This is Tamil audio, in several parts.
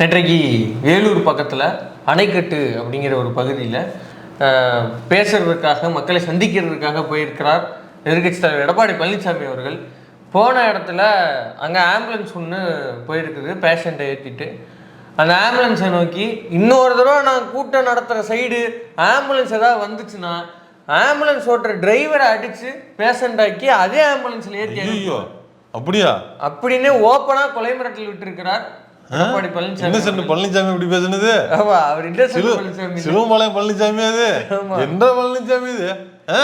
நேற்றைக்கு வேலூர் பக்கத்தில் அணைக்கட்டு அப்படிங்கிற ஒரு பகுதியில் பேசுறதுக்காக மக்களை சந்திக்கிறதுக்காக போயிருக்கிறார் எதிர்க்கட்சி தலைவர் எடப்பாடி பழனிசாமி அவர்கள். போன இடத்துல அங்கே ஆம்புலன்ஸ் ஒன்று போயிருக்குது பேஷண்ட்டை ஏற்றிட்டு அந்த ஆம்புலன்ஸை நோக்கி இன்னொரு தடவை நான் கூட்டம் நடத்துகிற சைடு ஆம்புலன்ஸ் ஏதாவது வந்துச்சுன்னா ஆம்புலன்ஸ் ஓட்டுற டிரைவரை அடித்து பேஷண்டாக்கி அதே ஆம்புலன்ஸில் ஏற்றி அப்படியா? அப்படின்னு ஓப்பனா கொலை மிரட்டல் விட்டிருக்கிறார். எடப்பாடி பழனிசாமி இப்படி பேசுனது? ஆமா அவர் பழனிசாமி? சிலுவம்பாளையம் பழனிசாமி அது. ஆமா. எந்த பழனிசாமி இது? ஆ?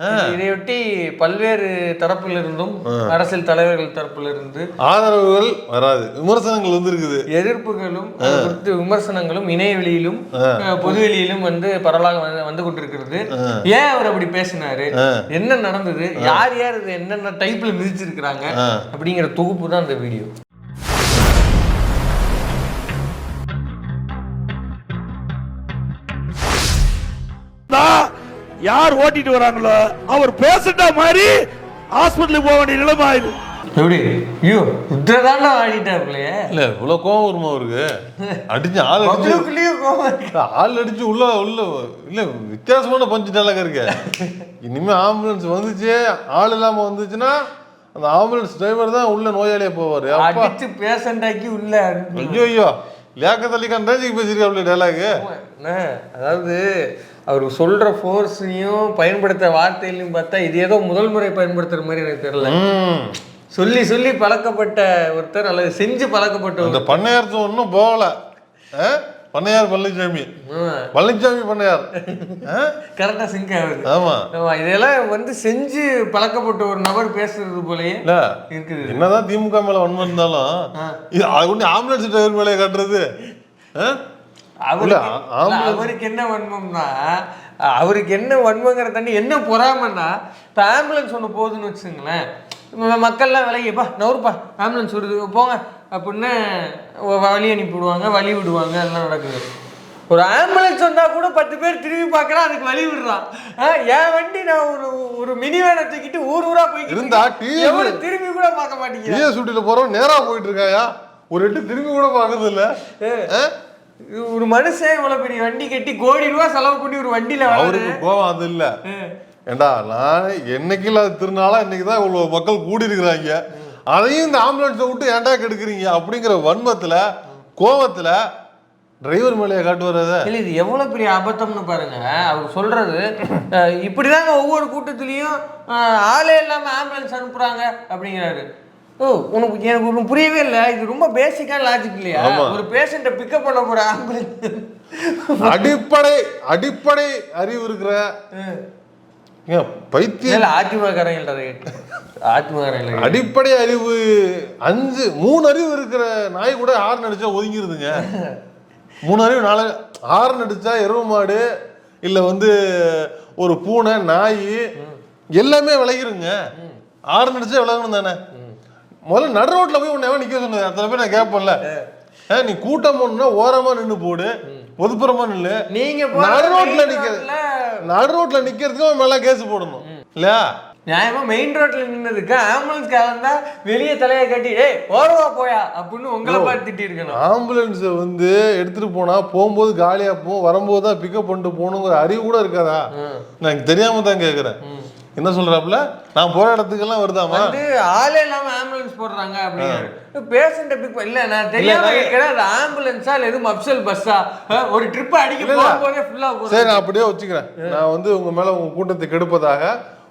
ஆ. இதையொட்டி பல்வேறு தரப்பிலிருந்தும் அரசியல் தலைவர்கள் தரப்பிலிருந்து ஆதரவுகள் வராது. விமர்சனங்கள் வந்திருக்குது. எதிர்ப்புகளும் அது குறித்து விமர்சனங்களும் இணையவெளியிலும் பொதுவெளியிலும் வந்து பரவலாக வந்து- வந்து கொண்டிருக்கிறது. ஏன் அவர் அப்படி பேசினாரு? என்ன நடந்தது? யார் யார் இது என்னென்ன டைப்ல மிதிச்சிருக்கிறாங்க? அப்படிங்கிற தொகுப்பு தான் இந்த வீடியோ. யார் ஓட்டிட்டு வராங்களோ அவர் பேசிட்ட மாதிரி ஹாஸ்பிட்டலுக்கு போக வேண்டிய நிலைமை ஆயிடுது. எப்படி? ஐயோ ருத்ரதாண்டா ஆடிட்டாப்லையே இல்ல இவ்வளவு கோவம் வருமா அவருக்கு? அடிச்சு ஆள் அடிச்சு. ஆள் அடிச்சு உள்ள உள்ள இல்ல வித்தியாசமான பஞ்சு டேலாக இருக்கு. இனிமே ஆம்புலன்ஸ் வந்துச்சு ஆள் இல்லாம வந்துச்சுன்னா அந்த ஆம்புலன்ஸ் டிரைவர் தான் உள்ள நோயாளியா போவாரு. அடிச்சு பேஷண்டாக்கி உள்ள. ஐயோ ஐயோ. லியாக்கத் அலிகான் ரேஞ்சுக்கு பேசியிருக்காப்ல டேலாகு அதாவது அவர் சொல்ற ஃபோர்ஸையும் பயன்படுத்த வார்த்தையிலையும் பார்த்தா இது ஏதோ முதல் முறை பயன்படுத்துற மாதிரி எனக்கு தெரியல. சொல்லி சொல்லி பழக்கப்பட்ட ஒருத்தர் அல்லது செஞ்சு பழக்கப்பட்ட ஒருத்தர். பண்ணையார்த்து ஒன்றும் போகல? பண்ணையார் பழனிசாமி பழனிசாமி பண்ணையார். ஆ? கரெக்டா சிங்க் ஆகுது. ஆமா. ஆமா, இதெல்லாம் வந்து செஞ்சு பழக்கப்பட்ட ஒரு நபர் பேசுறது போலயே இல்ல. இருக்குது. என்னதான் திமுக மேல வன்மம் இருந்தாலும் இது அது ஒண்ணு ஆம்புலன்ஸ் டிரைவர் மேலே காட்டுறது? அவருக்கு என்ன வன்மம்னா அவருக்கு என்ன வன்மங்கிற தண்ணி என்ன பொறாமன்னா இப்போ ஆம்புலன்ஸ் ஒன்று போகுதுன்னு வச்சுங்களேன் மக்கள்லாம் விலகிப்பா நவருப்பா ஆம்புலன்ஸ் வருது போங்க அப்படின்னு வழி அனுப்பி விடுவாங்க வழி விடுவாங்க எல்லாம் நடக்குது. ஒரு ஆம்புலன்ஸ் வந்தா கூட பத்து பேர் திரும்பி பார்க்கறான் அதுக்கு வழி விடுறான் என் வண்டி நான் ஒரு ஒரு மினி வேனை தூக்கிட்டு ஊர் ஊரா போய்க்கிட்டு இருந்தா திரும்பி கூட பார்க்க மாட்டேங்கிறான் டிஎஸ் சூட்டில போறோம் நேரா போயிட்டு இருக்காயா? ஒரு எட்டு திரும்பி கூட பாக்குறது இல்ல ஒரு மனுஷன் இவ்வளவு பெரிய வண்டி கட்டி கோடி ரூபா செலவு பண்ணி ஒரு வண்டியில அவருக்கு கோவம் அது இல்ல. ஏண்டா நான் என்னைக்கு இல்லாத திருநாளா இன்னைக்கு தான் இவ்வளவு மக்கள் கூடி இருக்கிறாங்க அதையும் இந்த ஆம்புலன்ஸை விட்டு ஏன்டா கெடுக்குறீங்க அப்படிங்கிற வன்மத்துல கோவத்துல டிரைவர் மேலேயே காட்டு வர்றத. இல்ல இது எவ்வளவு பெரிய அபத்தம்னு பாருங்க. அவர் சொல்றது இப்படிதாங்க ஒவ்வொரு கூட்டத்திலையும் ஆளே இல்லாம ஆம்புலன்ஸ் அனுப்புறாங்க அப்படிங்கிறாரு. உனக்கு எனக்கு புரியவே இல்லை. இது ரொம்ப பேசிக்கான லாஜிக் இல்லையா. ஒரு பேஷண்ட்டை பிக்கப் பண்ண போற ஆம்புலன்ஸ் அடிப்படை அடிப்படை அறிவு இருக்கிற பைத்தியம். இல்ல அதிமுககாரங்கள்ட்ட அதை கேட்டு அதிமுககாரங்கள அடிப்படை அறிவு அஞ்சு மூணு அறிவு இருக்கிற நாய் கூட ஆறு நடிச்சா ஒதுங்கிருதுங்க. மூணு அறிவு நாலு ஆறு நடிச்சா எருவு மாடு இல்ல வந்து ஒரு பூனை நாய் எல்லாமே விளையிருங்க ஆறு நடிச்சா விலகணும் தானே? முதல்ல நடு ரோட்ல போய் உன்னை நிக்க சொன்னது அத்தனை பேர் நான் கேட்பேன்ல ஆ, நீ கூட்டம் போடணும்னா ஓரமா நின்னு போடு. ஒதுப்புறமா நில்லு. நீங்க நடு ரோட்ல main நிக்க roadல நடு ரோட்ல நிக்கிறதுக்கு அவன் மேல கேஸ் போடணும். இல்லையா? நியாயமா மெயின் ரோட்ல நின்னதுக்கு ஆம்புலன்ஸ் தான் வெளியே தலையை கட்டி ஏய் ஓரவா போயா அப்படின்னு உங்களை பார்த்து திட்டி இருக்கணும் ஆம்புலன்ஸை வந்து எடுத்துட்டு போனா போகும்போது காலியா போகும் வரும்போது தான் பிக்கப் பண்ணிட்டு போகணுங்கிற அறிவு கூட இருக்காதா? நான் எனக்கு தெரியாம தான் கேக்குறேன். என்ன சொல்றாப்புல? நான் போற இடத்துக்கெல்லாம் வருதாமா வந்து ஆளே இல்லாம ஆம்புலன்ஸ் போடுறாங்க அப்படிங்கிறாரு பேஷண்ட்டை பிக் இல்ல நான் தெரியாம கேட்கிறேன் அது ஆம்புலன்ஸா இல்ல எதுவும் அப்சல் பஸ்ஸா ஒரு ட்ரிப் அடிக்க. போகும்போதே ஃபுல்லா சரி போறேன் நான் அப்படியே வச்சுக்கிறேன். நான் வந்து உங்க மேல உங்க கூட்டத்தை கெடுப்பதாக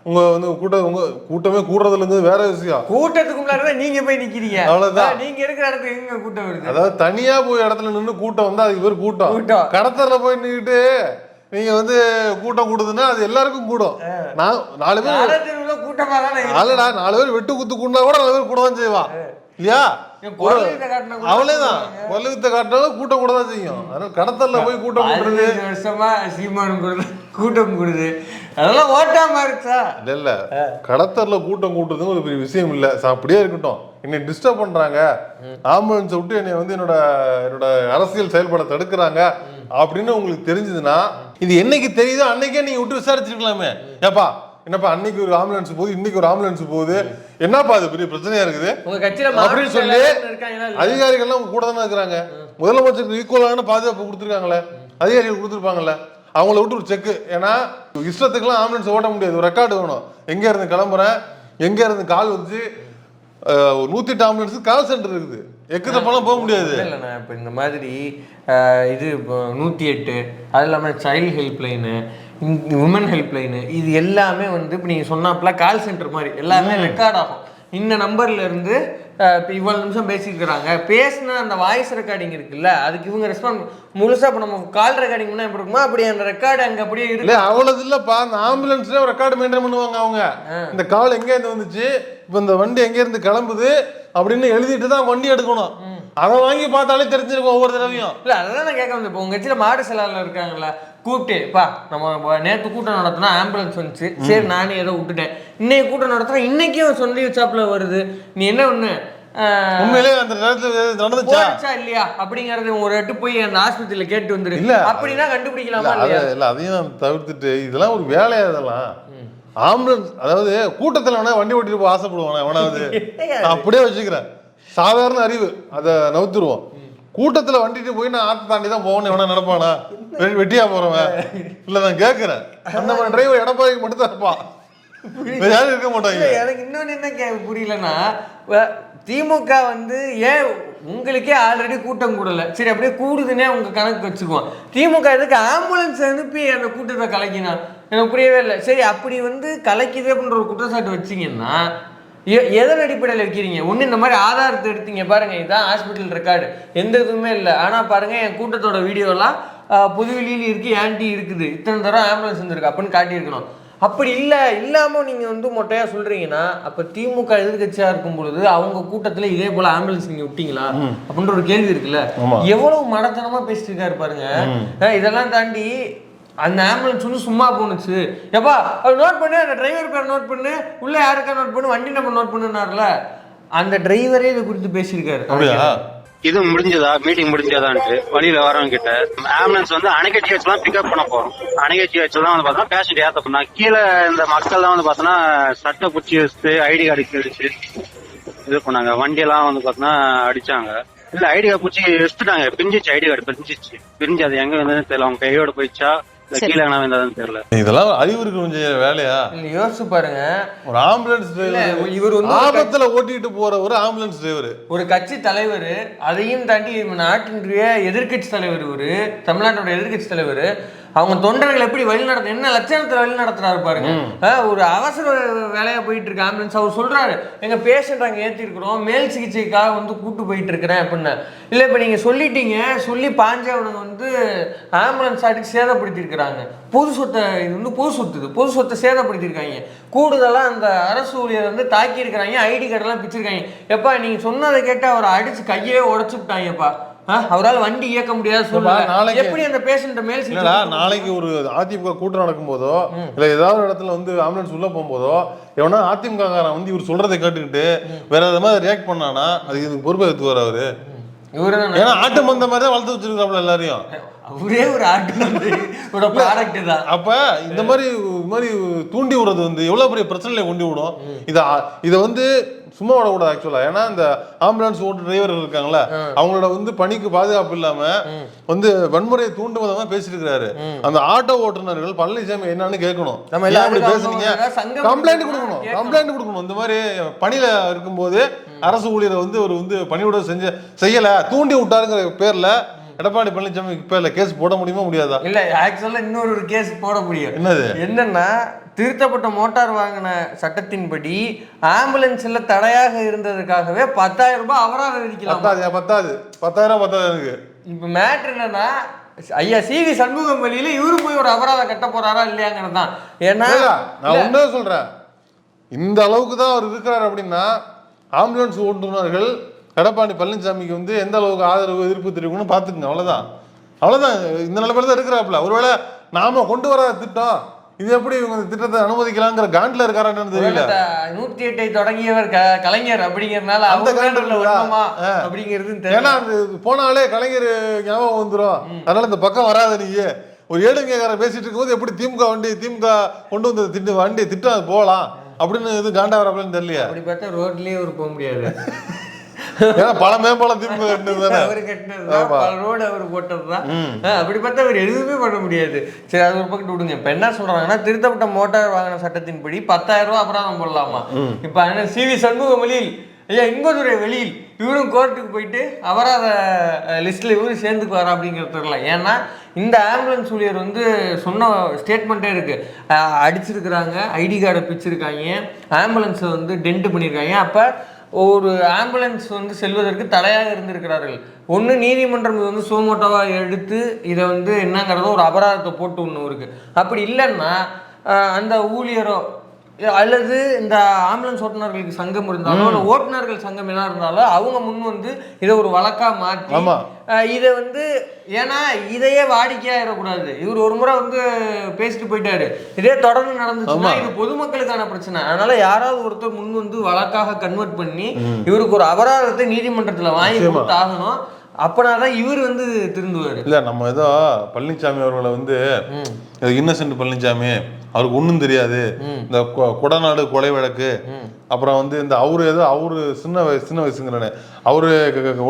உங்க வந்து கூட்டம் உங்க கூட்டமே கூடுறதுல இருந்து வேற விஷயம். கூட்டத்துக்கு முன்னாடி நீங்க போய் நிக்கிறீங்க. அவ்வளவுதான். நீங்க இருக்கிற இடத்துக்கு எங்க கூட்டம் வருது? அதாவது தனியா போய் இடத்துல நின்னு கூட்டம் வந்தா அதுக்கு பேர் கூட்டம். கூட்டம். கடத்தல போய் நின்னுட்டு நீங்க வந்து கூட்டம் கூடுதுன்னா அது எல்லாருக்கும் கூடும். நான் நாலு பேர் காலத்தெருவுல கூட்டமா தானே இருக்கு. அல்லடா நாலு பேர் வெட்டு குத்து கூண்டா கூட நாலு பேர் கூட தான் செய்வான் இல்லையா? அவளேதான். கொல்லுத்த காட்டினாலும் கூட்டம் கூட தான் செய்யும். அதனால கடத்தல்ல போய் கூட்டம் கூட்டுறது. பதினஞ்சு வருஷமா சீமான் கொடுது கூட்டம் கொடுது. அதெல்லாம் ஓட்டாம இருக்கா? இல்ல இல்ல. கடத்தல்ல கூட்டம் கூட்டுறதுன்னு ஒரு பெரிய விஷயம் இல்ல. அப்படியே இருக்கட்டும். என்னை டிஸ்டர்ப் பண்றாங்க. ஆம்புலன்ஸை விட்டு என்னை வந்து என்னோட என்னோட அரசியல் செயல்பட தடுக்கிறாங்க. அப்படின்னு உங்களுக்கு தெரிஞ்சதுன்னா இது என்னைக்கு தெரியுதோ அன்னைக்கே நீங்க விட்டு விசாரிச்சிருக்கலாமே. ஏப்பா என்னப்பா அன்னைக்கு ஒரு ஆம்புலன்ஸ் போகுது இன்னைக்கு ஒரு ஆம்புலன்ஸ் போகுது. என்னப்பா அது பெரிய பிரச்சனையா இருக்குது? அப்படின்னு சொல்லி? அதிகாரிகள்லாம் கூட தானே இருக்கிறாங்க. முதலமைச்சருக்கு ஈக்குவலான பாதுகாப்பு கொடுத்துருக்காங்களே. அதிகாரிகள் கொடுத்துருப்பாங்கல்ல. அவங்கள விட்டு ஒரு செக் ஏன்னா இஷ்டத்துக்குலாம் ஆம்புலன்ஸ் ஓட்ட முடியாது. ஒரு ரெக்கார்டு வேணும். எங்க இருந்து கிளம்புறேன் எங்க இருந்து கால் ஒரு நூத்தி எட்டு ஆம்புலன்ஸ் கால் சென்டர் இருக்குது. எக்கு தப்பாலாம் போக முடியாது. இல்லைண்ணா இப்போ இந்த மாதிரி இது இப்போ நூற்றி எட்டு அது இல்லாமல் சைல்டு ஹெல்ப்லைனு உமன் ஹெல்ப்லைனு இது எல்லாமே வந்து இப்போ நீங்கள் சொன்னாப்புல கால் சென்டர் மாதிரி எல்லாமே ரெக்கார்ட் ஆகும். இந்த நம்பர்ல இருந்து அஹ், இப்போ இவ்வளோ நிமிஷம் பேசிக்கிறாங்க பேசின அந்த வாய்ஸ் ரெக்கார்டிங் இருக்குல்ல அதுக்கு இவங்க ரெஸ்பாண்ட் முழுசா இப்போ நம்ம கால் ரெக்கார்டிங் பண்ணால் எப்படி இருக்குமோ அப்படி அந்த ரெக்கார்டு அங்கே அப்படியே இல்ல இருக்கு அவ்வளவு இல்லப்பா அந்த ஆம்புலன்ஸ்ல ரெக்கார்டு மெயின்டைன் பண்ணுவாங்க அவங்க. இந்த கால் எங்க இருந்து வந்துச்சு? இப்ப இந்த வண்டி எங்க இருந்து கிளம்புது? அப்படின்னு எழுதிட்டு தான் வண்டி எடுக்கணும். அதை வாங்கி பார்த்தாலே தெரிஞ்சிருக்கும் ஒவ்வொரு தடவையும். இல்ல அதான் நான் கேட்க வந்தேன் இப்போ உங்க கட்சியில மாடு செயலாளர் இருக்காங்கல்ல கூப்பிட்டு பா நம்ம நேத்து கூட்டம் நடத்தினா ஆம்புலன்ஸ் வந்துச்சு. சரி நானே ஏதோ விட்டுட்டேன். இன்னைக்கு கூட்டம் நடத்தினா இன்னைக்கும் சொல்லி வச்சாப்புல வருது. நீ என்ன ஒண்ணு ஆஹ், உண்மையிலேயே அந்த நேரத்துல நடந்துச்சா? இல்லையா? அப்படிங்கறது ஒரு எட்டு போய் அந்த ஆஸ்பத்திரியில கேட்டு வந்துரு. இல்ல. அப்படின்னா கண்டுபிடிக்கலாமா இல்ல அதையும் தவிர்த்துட்டு இதெல்லாம் ஒரு வேலையா இதெல்லாம்? ஆம்புலன்ஸ் அதாவது கூட்டத்துல வேணா வண்டி ஓட்டிட்டு போக ஆசைப்படுவானா நான் அப்படியே வச்சுக்கிறேன். சாதாரண அறிவு அதை நவுத்துருவோம் கூட்டத்துல வண்டிட்டு போய் நான் ஆத்த தாண்டி தான் போகணும் எவனா நடப்பானா வெ- வெட்டியா போறவன். இல்ல நான் கேட்கறேன் அந்த மாதிரி டிரைவர் எடப்பாடிக்கு மட்டும் தான் இருப்பான் யாரும் இருக்க மாட்டாங்க. எனக்கு இன்னொன்னு என்ன கே புரியலன்னா திமுக வந்து ஏன் உங்களுக்கே ஆல்ரெடி கூட்டம் கூடல? சரி அப்படியே கூடுதுன்னே உங்க கணக்கு வச்சுக்குவோம். திமுக எதுக்கு ஆம்புலன்ஸ் அனுப்பி அந்த கூட்டத்தை கலைக்கினா? எனக்கு புரியவே இல்லை. சரி அப்படி வந்து கலைக்குது அப்படின்ற ஒரு குற்றச்சாட்டு வச்சீங்கன்னா எதன் அடிப்படையில் வைக்கிறீங்க? ஒன்று இந்த மாதிரி ஆதாரத்தை எடுத்தீங்க. பாருங்க இதுதான் ஹாஸ்பிட்டல் ரெக்கார்டு எந்த இதுவுமே இல்லை. ஆனால் பாருங்க என் கூட்டத்தோட வீடியோலாம் புதுவெளியில் இருக்கு ஆன்டி இருக்குது. இத்தனை தடவை ஆம்புலன்ஸ் வந்துருக்கு அப்படின்னு காட்டியிருக்கணும். அப்படி இல்லை. இல்லாமல் நீங்கள் வந்து மொட்டையாக சொல்கிறீங்கன்னா அப்போ திமுக எதிர்க்கட்சியாக இருக்கும் பொழுது அவங்க கூட்டத்தில் இதே போல் ஆம்புலன்ஸ் நீங்கள் விட்டீங்களா? அப்படின்ற ஒரு கேள்வி இருக்குல்ல. எவ்வளவு மடத்தனமாக பேசிட்டு இருக்காரு பாருங்க. இதெல்லாம் தாண்டி அந்த ஆம்புலன்ஸ் வந்து சும்மா போணுச்சு. எப்பா அது நோட் பண்ணு அந்த டிரைவர் பேர் நோட் பண்ணு உள்ள யாருக்கா நோட் பண்ணு வண்டி நம்பர் நோட் பண்ணுனார்ல. அந்த டிரைவரே இதை குறித்து பேசியிருக்காரு. இது முடிஞ்சதா? மீட்டிங் முடிஞ்சதான்ட்டு. வழியில வரவங்க கிட்ட. ஆம்புலன்ஸ் வந்து அணைக்கட்சி வச்சு தான் பிக்கப் பண்ண போறோம். அணைக்கட்சி வச்சு தான் வந்து பார்த்தோம்னா பேஷண்ட் ஏத்த பண்ணா கீழே இந்த மக்கள் தான் வந்து பார்த்தோன்னா சட்டை குச்சி வச்சு ஐடி கார்டு கிழிச்சு இது பண்ணாங்க. வண்டியெல்லாம் வந்து பார்த்தோன்னா அடிச்சாங்க. இல்ல ஐடி கார்டு குச்சி எடுத்துட்டாங்க பிஞ்சிச்சு ஐடி கார்டு பிஞ்சிச்சு பிரிஞ்சு அது எங்க வந்ததுன்னு தெரியல. அவங்க கையோட போயிடுச்சா? கீழே தெரியல. இதெல்லாம் அறிவு இருக்கணும் செய்யற வேலையா? இல்லை யோசிச்சு பாருங்க. ஒரு ஆம்புலன்ஸ் டிரைவர் இவர் வந்து ஒரு ஆபத்துல ஓட்டிட்டு போற ஒரு ஆம்புலன்ஸ் டிரைவர் ஒரு கட்சி தலைவர் அதையும் தாண்டி நாட்டினுடைய எதிர்க்கட்சி தலைவர் இவரு தமிழ்நாட்டோட எதிர்க்கட்சி தலைவர். அவங்க தொண்டர்கள் எப்படி வழி நடத்த என்ன லட்சணத்துல வழி நடத்துறாரு பாருங்க. ஒரு அவசர வேலையா போயிட்டு இருக்கு ஆம்புலன்ஸ் அவர் சொல்றாரு எங்க பேஷண்ட் அங்க ஏத்தி இருக்கிறோம் மேல் சிகிச்சைக்காக வந்து கூட்டு போயிட்டு இருக்கிறேன் அப்படின்னு. இல்ல இப்ப நீங்க சொல்லிட்டீங்க சொல்லி பாஞ்சவனுங்க வந்து ஆம்புலன்ஸ் ஆட்டுக்கு சேதப்படுத்தி இருக்கிறாங்க பொது சொத்தை இது வந்து பொது சொத்து இது. பொது சொத்தை சேதப்படுத்தியிருக்காங்க. கூடுதலா அந்த அரசு ஊழியர் வந்து தாக்கி இருக்கிறாங்க ஐடி கார்டெல்லாம் பிச்சிருக்காங்க. எப்பா நீங்க சொன்னதை கேட்டு அவரை அடிச்சு கையே உடைச்சு விட்டாங்கப்பா. அவரால் வண்டி இயக்க முடியாது சொல்லுங்க நாளைக்கு- எப்படி அந்த பேஷண்ட மேல் இல்லடா நாளைக்கு ஒரு அதிமுக கூட்டம் நடக்கும் போதோ இல்ல ஏதாவது இடத்துல வந்து ஆம்புலன்ஸ் உள்ள போகும்போதோ எவனா அதிமுக வந்து இவர் சொல்றதை கேட்டுக்கிட்டு வேற விதமா ரியாக்ட் பண்ணானா அதுக்கு இதுக்கு பொறுப்பை எடுத்துவார் அவரு. ஏன்னா ஆட்டு மந்த மாதிரி தான் வளர்த்து வச்சிருக்காப்ல எல்லாரையும். அவரே ஒரு ஆட்டு ப்ராடக்ட் தான். அப்ப இந்த மாதிரி இந்த மாதிரி தூண்டி விடுறது வந்து எவ்வளவு பெரிய பிரச்சனையில கொண்டு விடும். இத இத வந்து சும்மா விடக்கூடாது ஆக்சுவலா ஏன்னா இந்த ஆம்புலன்ஸ் ஓட்டு டிரைவர்கள் இருக்காங்களா அவங்களோட வந்து பணிக்கு பாதுகாப்பு இல்லாம வந்து வன்முறையை தூண்டும் விதமா பேசிட்டு இருக்காரு அந்த ஆட்டோ ஓட்டுநர்கள் பழனிசாமி என்னன்னு கேட்கணும். நம்ம அப்படி பேசுனீங்க கம்ப்ளைண்ட் கொடுக்கணும். கம்ப்ளைண்ட் கொடுக்கணும். இந்த மாதிரி பணியில இருக்கும்போது அரசு ஊழியரை வந்து ஒரு வந்து பணிவிட செஞ்ச செய்யல தூண்டி விட்டாருங்கிற பேர்ல எடப்பாடி பழனிசாமி பேர்ல கேஸ் போட முடியுமா முடியாதா? இல்ல ஆக்சுவலா இன்னொரு ஒரு கேஸ் போட முடியும். என்னது? என்னன்னா திருத்தப்பட்ட மோட்டார் வாகன சட்டத்தின்படி ஆம்புலன்ஸ்ல தடையாக இருந்ததுக்காகவே பத்தாயிரம் ரூபாய் அபராதம் விதிக்கலாம்? பத்தாது பத்தாது. பத்தாயிரம் பத்தாது எனக்கு. இப்ப மேட்ரு என்னன்னா ஐயா சி. வி. சண்முகம் வழியில இவரு போய் ஒரு அபராதம் கட்ட போறாரா இல்லையாங்கிறது தான். ஏன்னா இல்ல, நான் இல்ல, உண்மையை சொல்றேன். இந்த அளவுக்கு தான் அவர் இருக்கிறார் அப்படின்னா ஆம்புலன்ஸ் ஓட்டுநர்கள் எடப்பாடி பழனிசாமிக்கு வந்து எந்த அளவுக்கு ஆதரவு எதிர்ப்பு தெரிவிக்கணும் பார்த்துக்குங்க. அவ்வளவுதான். அவ்வளவுதான். இந்த நிலைமையில தான் இருக்கிறாப்புல. ஒருவேளை நாம கொண்டு வர திட்டம் இது எப்படி இவங்க இந்த திட்டத்தை அனுமதிக்கலாங்கிற காண்ட்ல இருக்காரான்னு தெரியல. நூத்தி எட்டை தொடங்கியவர் கலைஞர் அப்படிங்கறதுனால அந்த அவங்க காண்டு மேல இருக்குதா? வருமா ஆ. அப்படிங்கிறது ஏன்னா தெரியல போனாலே கலைஞர் ஞாபகம் வந்துரும். அதனால இந்த பக்கம் வராத நீங்க ஒரு ஏழுங்கைக்காரன் பேசிட்டு இருக்கும்போது எப்படி திமுக வண்டி திமுக கொண்டு வந்தது திட்டு வண்டி திட்டம் அது போகலாம் அப்படின்னு இது காண்டா வரப்பலன்னு தெரியலையா. அப்படி பார்த்தா ரோட்லயே ஒரு போக முடியாது. ஏன்னா பல மேம்பாலம் திமுக கட்டினது தானே அவர் கட்டினதுதான். பல ரோடு அவர் போட்டதுதான். ஆ, அப்படி பார்த்தா அவர் எதுவுமே பண்ண முடியாது. சரி அது ஒரு பக்கத்து விடுங்க. இப்ப என்ன சொல்றாங்கன்னா திருத்தப்பட்ட மோட்டார் வாகன சட்டத்தின்படி பத்தாயிரம் ரூபாய் அபராதம் போடலாமா? இப்ப என்ன சி வி சண்முகம் வெளியில் ஐயா இன்பதுரை வெளியில் இவரும் கோர்ட்டுக்கு போயிட்டு அபராத லிஸ்ட்ல இவரும் சேர்ந்துக்குவாரா அப்படிங்கிறது தெரியல. ஏன்னா இந்த ஆம்புலன்ஸ் ஊழியர் வந்து சொன்ன ஸ்டேட்மெண்ட்டே இருக்கு. அடிச்சிருக்கிறாங்க ஐடி கார்டை பிச்சிருக்காங்க ஆம்புலன்ஸை வந்து டென்ட் பண்ணியிருக்காங்க அப்போ ஒரு ஆம்புலன்ஸ் வந்து செல்வதற்கு தடையாக இருந்திருக்கிறார்கள். ஒன்று நீதிமன்றம் இது வந்து சோமோட்டோவாக எடுத்து இதை வந்து என்னங்கிறதோ ஒரு அபராதத்தை போட்டு ஒன்று இருக்குது அப்படி இல்லைன்னா அந்த ஊழியரோ அல்லது இந்த ஆம்புலன்ஸ் ஓட்டுநர்களுக்கு சங்கம் இருந்தாலோ இல்லை ஓட்டுநர்கள் சங்கம் என்ன இருந்தாலும் அவங்க முன் வந்து இதை ஒரு வழக்கா மாற்றி இதை வந்து ஏன்னா இதையே வாடிக்கையாயிடக்கூடாது இவர் ஒரு முறை வந்து பேசிட்டு போயிட்டாரு. இதே தொடர்ந்து நடந்துச்சுன்னா இது பொதுமக்களுக்கான பிரச்சனை. அதனால யாராவது ஒருத்தர் முன் வந்து வழக்காக கன்வெர்ட் பண்ணி இவருக்கு ஒரு அபராதத்தை நீதிமன்றத்துல வாங்கி நிச்சயமா. கொடுத்தாகணும். அப்பனாதான் இவர் வந்து திருந்துவாரு. இல்ல நம்ம ஏதோ பழனிசாமி அவர்களை வந்து இன்னசென்ட் பழனிசாமி அவருக்கு ஒண்ணும் தெரியாது. இந்த கொடநாடு கொலை வழக்கு. அப்புறம் வந்து இந்த அவரு ஏதோ அவரு சின்ன வயசு சின்ன வயசுங்கிறனே. அவரு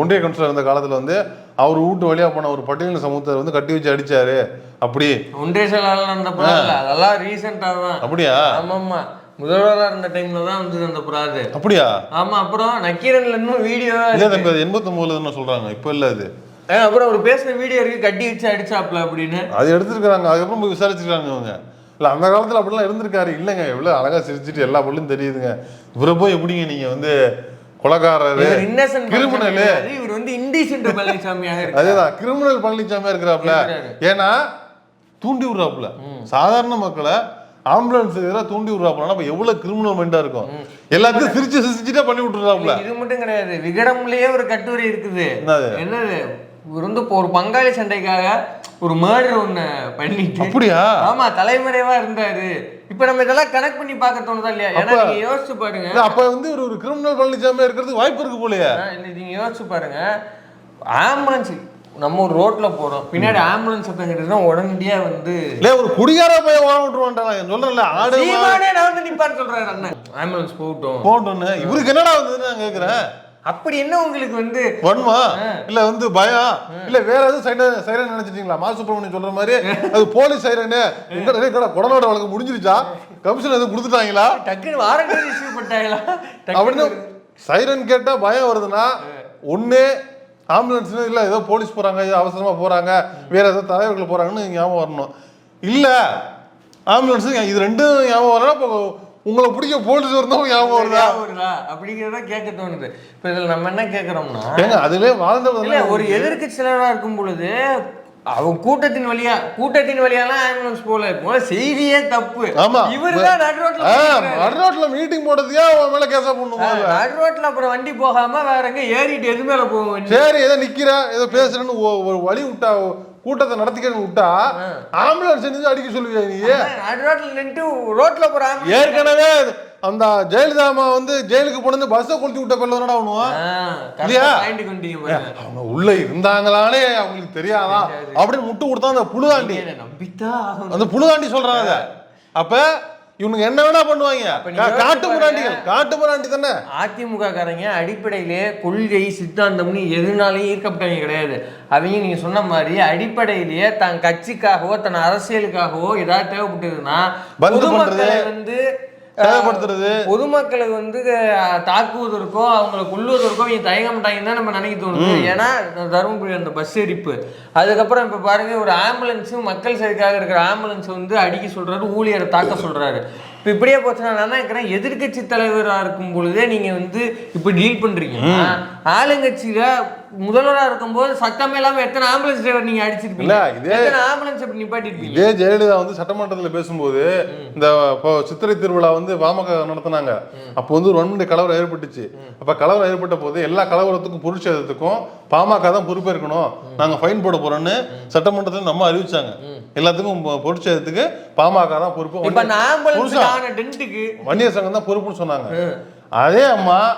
ஒன்றிய கவுன்சிலர் இருந்த காலத்துல வந்து அவர் வீட்டு வழியா போன ஒரு பட்டியலின சமூகத்தை வந்து கட்டி வச்சு அடிச்சாரு. அப்படி. ஒன்றிய செயலாளர் அதெல்லாம் ரீசெண்டா தான். அப்படியா? ஆமாமா முதல்வரா இருந்த டைம்ல தான் வந்து அந்த பிராது அப்படியா? ஆமா அப்புறம் நக்கீரன்ல இன்னும் வீடியோ இல்ல தம்பி அது எண்பத்தி ஒன்பதுல சொல்றாங்க. இப்ப இல்ல அது. அப்புறம் அவர் பேசின வீடியோ இருக்கு கட்டி வச்சு அடிச்சாப்ல அப்படின்னு. அது எடுத்திருக்காங்க அதுக்கப்புறம் போய் விசாரிச்சிருக்காங்க அவங்க இல்ல அந்த காலத்துல அப்படிலாம் இருந்திருக்காரு. இல்லைங்க எவ்வளவு அழகா சிரிச்சிட்டு எல்லா பொருளும் தெரியுதுங்க. இவரை போய் எப்படிங்க நீங்க வந்து கொலகாரரு கிரிமினல்? இவர் வந்து இண்டீசென்ட் பழனிசாமியாக அதேதான் கிரிமினல் பழனிசாமியா இருக்கிறாப்ல. ஏன்னா தூண்டி விடுறாப்புல. சாதாரண மக்களை ஆம்புலன்ஸ் எதிராக தூண்டி விடுறாப்புலன்னா அப்ப எவ்வளவு கிரிமினல் மைண்டா இருக்கும்? எல்லாத்தையும் சிரிச்சு சிரிச்சுட்டே பண்ணி விட்டுறாப்புல. இது மட்டும் கிடையாது. விகடம்லயே ஒரு கட்டுரை இருக்குது. என்னது? வந்து இப்போ ஒரு பங்காளி சண்டைக்காக ஒரு மர்டர் ஒண்ணு பண்ணிட்டு. அப்படியா? ஆமா தலைமறைவா இருந்தாரு. இப்ப நம்ம இதெல்லாம் கனெக்ட் பண்ணி பார்க்க தோணுதா இல்லையா? ஏன்னா நீங்க யோசிச்சு பாருங்க. அப்ப வந்து ஒரு ஒரு கிரிமினல் பழனிசாமியா இருக்கிறதுக்கு வாய்ப்பு இருக்கு போலயே. நீங்க யோசிச்சு பாருங்க. ஆம்புலன்ஸ் நம்ம ஒரு ரோட்ல போறோம். பின்னாடி ஆம்புலன்ஸ் சத்தம் கேட்டுனா உடனடியா வந்து இல்ல ஒரு குடிகார பையன் ஓட விட்டுருவான்டா சொல்றேன்ல ஆடு நான் வந்து நிப்பான்னு சொல்றாரு அண்ணன். ஆம்புலன்ஸ் போகட்டும். போட்டோன்னு இவருக்கு என்னடா வந்ததுன்னு நான் கேக்குறேன். அப்படி என்ன உங்களுக்கு வந்து வன்மா? இல்ல வந்து பயம் இல்ல வேற எதுவும் சைடன் சைரன் நினைச்சிட்டீங்களா? மா சுப்பிரமணியம் சொல்ற மாதிரி. அது போலீஸ் சைரனு. உங்க கடை கொடனோட வழக்கு முடிஞ்சிருச்சா? கமிஷன் எதுவும் கொடுத்துட்டாங்களா? டக்குன்னு வாரண்டி இஷ்யூ பண்ணிட்டாங்களா? அப்படின்னு சைரன் கேட்டா பயம் வருதுன்னா ஒண்ணு ஆம்புலன்ஸ் இல்ல ஏதோ போலீஸ் போறாங்க ஏதோ அவசரமா போறாங்க வேற ஏதோ தலைவர்கள் போறாங்கன்னு ஞாபகம் வரணும். இல்ல ஆம்புலன்ஸ் இது ரெண்டும் ஞாபகம் வரணும் உங்களை பிடிக்க போலீஸ் வரணும் ஞாபகம் வருதா? வருதா? அப்படிங்கிறத கேட்க தோணுது. இப்ப இதுல நம்ம என்ன கேக்குறோம்னா ஏங்க அதுலயே வாழ்ந்தவர் இல்ல ஒரு எதிர்க்கட்சியாளரா இருக்கும் பொழுது அவங்க கூட்டத்தின் வழியா கூட்டத்தின் வழியாலாம் ஆம்புலன்ஸ் போல போல செய்தியே தப்பு. ஆமா. இவருதான் நடு ரோட்ல நடுரோட்ல மீட்டிங் போடுறதுக்கே அவன் மேல கேஸா பண்ணுவோம் நடு ரோட்ல அப்புறம் வண்டி போகாம வேற எங்க ஏறிட்டு எது மேல வண்டி? சரி ஏதோ நிக்கிற ஏதோ பேசுறேன்னு ஒரு வழி விட்டா கூட்டத்தை நடத்திக்கிறேன்னு விட்டா ஆம்புலன்ஸ் நின்று அடிக்க சொல்லுவியா நீ? நடு ரோட்ல நின்று போற ambulance- ஏற்கனவே அந்த ஜெயலலிதா அம்மா வந்து ஜெயிலுக்கு போனது பஸ்ஸை கொளுத்தி விட்ட கொண்டீங்க பாருங்க. அவங்க உள்ள இருந்தாங்களானே அவங்களுக்கு தெரியாதா? அப்படின்னு முட்டு கொடுத்தா அந்த புழுதாண்டி. அந்த புழுதாண்டி சொல்றாங்க. அப்ப இவனுங்க என்ன வேணா பண்ணுவாங்க. காட்டு. முராண்டிகள் காட்டு முராண்டி தானே? அதிமுக காரங்க அடிப்படையிலே கொள்கை சித்தாந்தம்னு எதுனாலையும் ஈர்க்கப்பட்டவங்க கிடையாது. அவங்க நீங்க சொன்ன மாதிரி அடிப்படையிலேயே தன் கட்சிக்காகவோ தன் அரசியலுக்காகவோ ஏதாவது தேவைப்பட்டதுன்னா பொதுமக்களை வந்து சேதப்படுத்துறது. பொதுமக்களை வந்து தாக்குவதற்கோ அவங்களை கொல்லுவதற்கோ இவங்க தயங்க மாட்டாங்கன்னு தான் நம்ம நினைக்க தோணுது. ஏன்னா தருமபுரி அந்த பஸ் எரிப்பு அதுக்கப்புறம் இப்ப பாருங்க ஒரு ஆம்புலன்ஸ் மக்கள் சேவைக்காக இருக்கிற ஆம்புலன்ஸ் வந்து அடிக்க சொல்றாரு ஊழியரை தாக்க சொல்றாரு. இப்ப இப்படியே போச்சுன்னா நான் என்ன நினைக்கிறேன் எதிர்க்கட்சி தலைவரா இருக்கும் பொழுதே நீங்க வந்து இப்படி டீல் பண்றீங்கன்னா ஆளுங்கட்சியில முதல்வரா இருக்கும்போது சத்தமே இல்லாம எத்தனை ஆம்புலன்ஸ் டிரைவர் நீங்க அடிச்சிருப்பீங்க? இதே- ஆம்புலன்ஸ் இப்படி நிப்பாட்டிருப்பீங்க? இதே ஜெயலலிதா வந்து சட்டமன்றத்துல பேசும்போது இந்த இப்போ சித்திரை திருவிழா வந்து பாமக நடத்துனாங்க. அப்போ வந்து ஒரு வன்முறை கலவரம் ஏற்பட்டுச்சு. அப்ப கலவரம் ஏற்பட்ட போது எல்லா கலவரத்துக்கும் பொருட்சேதத்துக்கும் பாமக தான் பொறுப்பேற்கணும். நாங்க ஃபைன் போட போறோம்னு சட்டமன்றத்துல நம்ம அறிவிச்சாங்க. எல்லாத்துக்கும் பொருட்சேதத்துக்கு பாமக தான் பொறுப்பு. வன்னியர் சங்கம் தான் பொறுப்புன்னு சொன்னாங்க. அதே அம்மா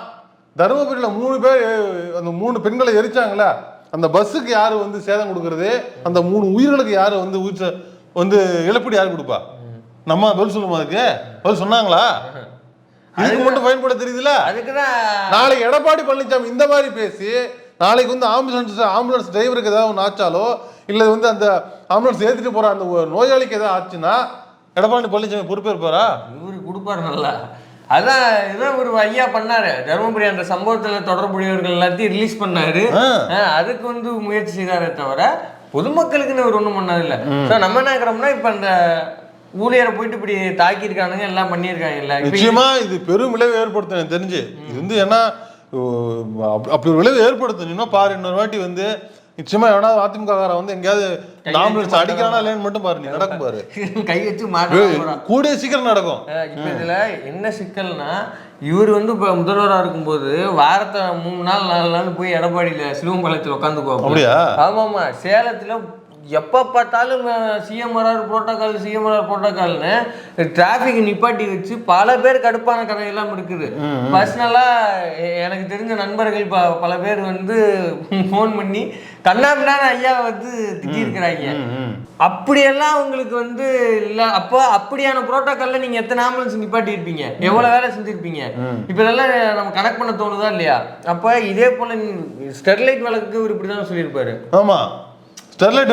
தருமபுரியில மூணு பேர் அந்த மூணு பெண்களை எரிச்சாங்களா அந்த பஸ்ஸுக்கு யாரு வந்து சேதம் கொடுக்கறது? அந்த மூணு உயிர்களுக்கு யாரு வந்து உயிர் வந்து இழப்பீடு யாரு கொடுப்பா? நம்ம பதில் சொல்லுமா அதுக்கு. பதில் சொன்னாங்களா? இதுக்கு மட்டும் பயன்பட தெரியுதுல நாளைக்கு எடப்பாடி பழனிசாமி இந்த மாதிரி பேசி நாளைக்கு வந்து ஆம்புலன்ஸ் ஆம்புலன்ஸ் டிரைவருக்கு ஏதாவது ஒன்று ஆச்சாலோ இல்லை வந்து அந்த ஆம்புலன்ஸ் ஏற்றிட்டு போற அந்த நோயாளிக்கு ஏதாவது ஆச்சுன்னா எடப்பாடி பழனிசாமி பொறுப்பேற்பாரா? இவரு கொடுப்பாரு நல்லா. அதான் ஏதோ ஒரு ஐயா பண்ணாரு. தருமபுரி அந்த சம்பவத்துல தொடர்புடையவர்கள் எல்லாத்தையும் ரிலீஸ் பண்ணாரு. அதுக்கு வந்து முயற்சி செய்தாரே தவிர பொதுமக்களுக்குன்னு அவர் ஒண்ணும் பண்ணது இல்ல. ஸோ நம்ம என்ன இருக்கிறோம்னா இப்ப அந்த ஊழியரை போயிட்டு இப்படி தாக்கியிருக்கானுங்க எல்லாம் பண்ணியிருக்காங்க இல்ல. இப்ப நிச்சயமா இது பெரும் விளைவு ஏற்படுத்தும் எனக்கு தெரிஞ்சு. இது வந்து ஏன்னா அப்படி ஒரு விளைவு ஏற்படுத்தும் இன்னும் பாரு இன்னொரு வாட்டி வந்து நிச்சயமா எவனாவது அதிமுக வந்து எங்கேயாவது ஆம்புலன்ஸ் அடிக்கிறானா இல்லைன்னு மட்டும் பாரு நடக்கும் பாரு. கை வச்சு மாட்ட கூடிய சீக்கிரம் நடக்கும். இப்போ இதுல என்ன சிக்கல்னா இவர் வந்து இப்போ முதல்வராக இருக்கும்போது வாரத்தை மூணு நாள் நாலு நாள் போய் எடப்பாடியில சிலுவம்பாளையத்தில் உட்காந்துக்குவாங்க அப்படியா? ஆமாமா சேலத்துல எப்போ பார்த்தாலும் சிஎம் வராரு புரோட்டோகால் சிஎம் வராரு புரோட்டோகால்னு டிராஃபிக் நிப்பாட்டி வச்சு பல பேர் கடுப்பான கதையெல்லாம் இருக்குது. பர்சனலாக எனக்கு தெரிஞ்ச நண்பர்கள் ப பல பேர் வந்து ஃபோன் பண்ணி கண்ணாபின்னான ஐயா வந்து திட்டியிருக்கிறாங்க. அப்படியெல்லாம் உங்களுக்கு வந்து இல்ல அப்போ அப்படியான புரோட்டோகால்ல நீங்க எத்தனை ஆம்புலன்ஸ் நிப்பாட்டி இருப்பீங்க? எவ்வளவு வேலை செஞ்சிருப்பீங்க? இப்ப இதெல்லாம் நம்ம கனெக்ட் பண்ண தோணுதா இல்லையா? அப்ப இதே போல ஸ்டெர்லைட் வழக்கு இவர் இப்படிதான் சொல்லியிருப்பாரு. ஆமா. ஸ்டெர்லைட்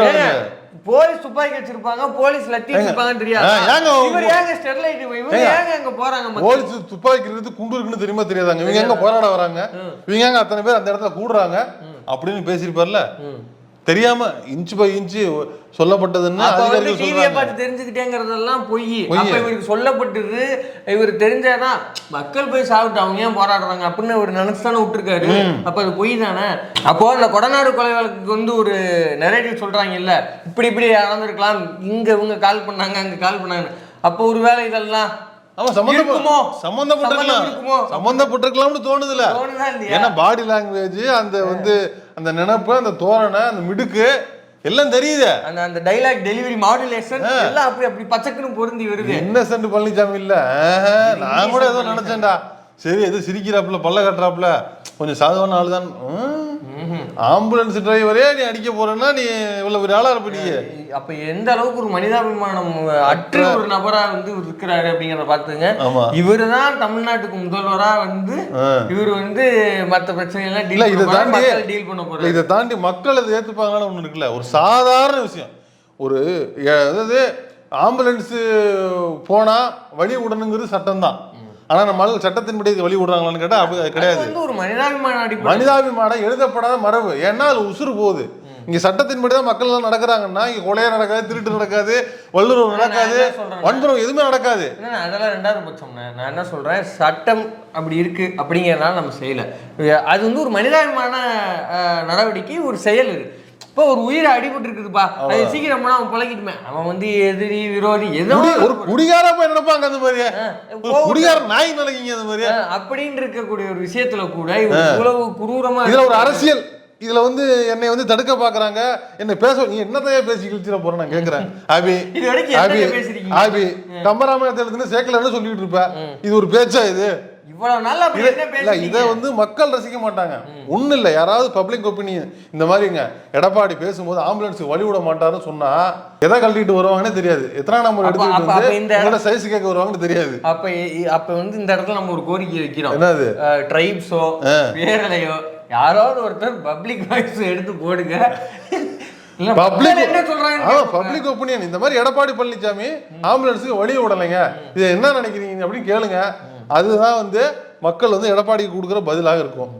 போலீஸ் துப்பாக்கி வச்சிருப்பாங்க போலீஸ் லத்தி வச்சிருப்பாங்கன்னு தெரியாது? ஏங்க இவர் ஏங்க ஸ்டெர்லைட்? இவங்க ஏங்க, அங்க போறாங்க? போலீஸ் துப்பாக்கி இருந்து குண்டு இருக்குன்னு தெரியுமா தெரியாதாங்க? இவங்க எங்க போராட வராங்க? இவங்க எங்க அத்தனை பேர் அந்த இடத்துல கூடுறாங்க? அப்படின்னு பேசியிருப்பார்ல? தெரியாம இன்ச் பை இன்ச் சொல்லப்பட்டதுன்னு டிவியை பார்த்து தெரிஞ்சுக்கிட்டேங்கிறதெல்லாம் பொய். அப்ப இவருக்கு சொல்லப்பட்டது இவர் தெரிஞ்சாதான் மக்கள் போய் சாப்பிட்டு அவங்க ஏன் போராடுறாங்க அப்படின்னு ஒரு நினைச்சுதானே விட்டுருக்காரு. அப்ப அது பொய் தானே? அப்போ அந்த கொடநாடு கொலை வழக்குக்கு வந்து ஒரு நெரேட்டிவ் சொல்றாங்க இல்ல இப்படி இப்படி நடந்திருக்கலாம் இங்க இவங்க கால் பண்ணாங்க அங்க கால் பண்ணாங்க அப்போ ஒருவேளை இதெல்லாம் ஆமா சம்பந்தம்? சம்பந்தப்பட்டிருக்கலாம்? சம்பந்தப்பட்டிருக்கலாம்னு தோணுதுல ஏன்னா பாடி லாங்குவேஜ் அந்த வந்து அந்த நினைப்பு அந்த தோரணை அந்த மிடுக்கு எல்லாம் தெரியுது. அந்த அந்த டைலாக் டெலிவரி மாடுலேஷன் எல்லாம் அப்படி அப்படி பச்சைக்குன்னு பொருந்தி வருது. இன்னசென்ட் பழனிசாமி இல்ல? நான் கூட ஏதோ நினைச்சேன்டா. சரி எது சிரிக்கிறாப்புல பல்ல கட்டுறாப்புல. கொஞ்சம் சாதவான ஆளு தான் ஆம்புலன்ஸ் டிரைவரே நீ அடிக்க போறேன்னா நீ இவ்வளவு பெரிய ஆளா இருப்ப நீ அப்ப எந்த அளவுக்கு ஒரு மனிதாபிமானம் அற்ற ஒரு நபரா வந்து இருக்கிறாரு அப்படிங்கறத பாத்துங்க. இவரு தான் தமிழ்நாட்டுக்கு முதல்வரா வந்து. இவர் வந்து மத்த பிரச்சனை எல்லாம் டீல் இதை தாண்டி டீல் பண்ண போறாரு. இதை தாண்டி மக்கள் அதை ஏத்துப்பாங்கன்னு ஒண்ணு இருக்குல்ல. ஒரு சாதாரண விஷயம். ஒரு அதாவது ஆம்புலன்ஸ் போனா வழி விடணுங்கிறது சட்டம் தான் ஆனா நம்ம ஆளுங்க சட்டத்தின்படி இது வழி விடுறாங்களான்னு கேட்டா அப்படி கிடையாது. வந்து ஒரு மனிதாபிமான மனிதாபிமானம் எழுதப்படாத மரபு. ஏன்னா அது உசுறு போகுது. இங்க சட்டத்தின்படி தான் மக்கள் எல்லாம் நடக்கிறாங்கன்னா இங்க கொலையா நடக்காது திருட்டு நடக்காது வல்லுறவு நடக்காது? வன்புறம் எதுவுமே நடக்காது. அதெல்லாம் ரெண்டாவது பட்சம்ண்ணே நான் என்ன சொல்றேன்? சட்டம் அப்படி இருக்கு அப்படிங்கறதுனால நம்ம செய்யல. அது வந்து ஒரு மனிதாபிமான நடவடிக்கை ஒரு செயல் இது. இப்போ ஒரு உயிரை அடிபட்டு இருக்குதுப்பா அது சீக்கிரம் போனா அவன் பழகிட்டுமே அவன் வந்து எதிரி விரோதி ஏதோ ஒரு குடிகார போய் நினைப்பாங்க அந்த மாதிரி. குடிகார நாய் நினைக்கிங்க அந்த மாதிரி அப்படின்னு இருக்கக்கூடிய ஒரு விஷயத்துல கூட இவ்வளவு குரூரமா இதுல ஒரு. அரசியல். இதுல வந்து என்னை வந்து தடுக்க பாக்குறாங்க. என்ன பேச நீ என்னத்தையா பேசி கிழிச்சிட போற நான் கேக்குறேன். ஆபி ஆபி? ஆபி கம்பராமாயணத்தை எழுதுன சேக்கலன்னு சொல்லிட்டு இருப்ப. இது ஒரு பேச்சா இது? இல்ல இதை வந்து மக்கள் ரசிக்க மாட்டாங்க. ஒண்ணு இல்ல யாராவது பப்ளிக் ஒப்பீனியன் இந்த மாதிரிங்க எடப்பாடி பேசும்போது ஆம்புலன்ஸ் வழி விட மாட்டாருன்னு சொன்னா எதை கழட்டிட்டு வருவாங்கன்னு தெரியாது. எத்தனை நம்பர் எடுத்துட்டு அப்ப- அப்ப இந்த வந்து சைஸ் கேட்க வருவாங்கன்னு தெரியாது. அப்ப அப்ப வந்து இந்த இடத்துல நம்ம ஒரு கோரிக்கை வைக்கிறோம். என்னது? ட்ரைப்ஸோ வேரலையோ யாராவது ஒருத்தர் பப்ளிக் வாய்ஸ் எடுத்து போடுங்க. பப்ளிக் ஒப்பீனியன் இந்த மாதிரி எடப்பாடி பழனிசாமி ஆம்புலன்ஸுக்கு வழி விடலைங்க. இதை என்ன நினைக்கிறீங்க அப்படின்னு கேளுங்க. அதுதான் வந்து மக்கள் வந்து எடப்பாடிக்கு கொடுக்குற பதிலாக இருக்கும்.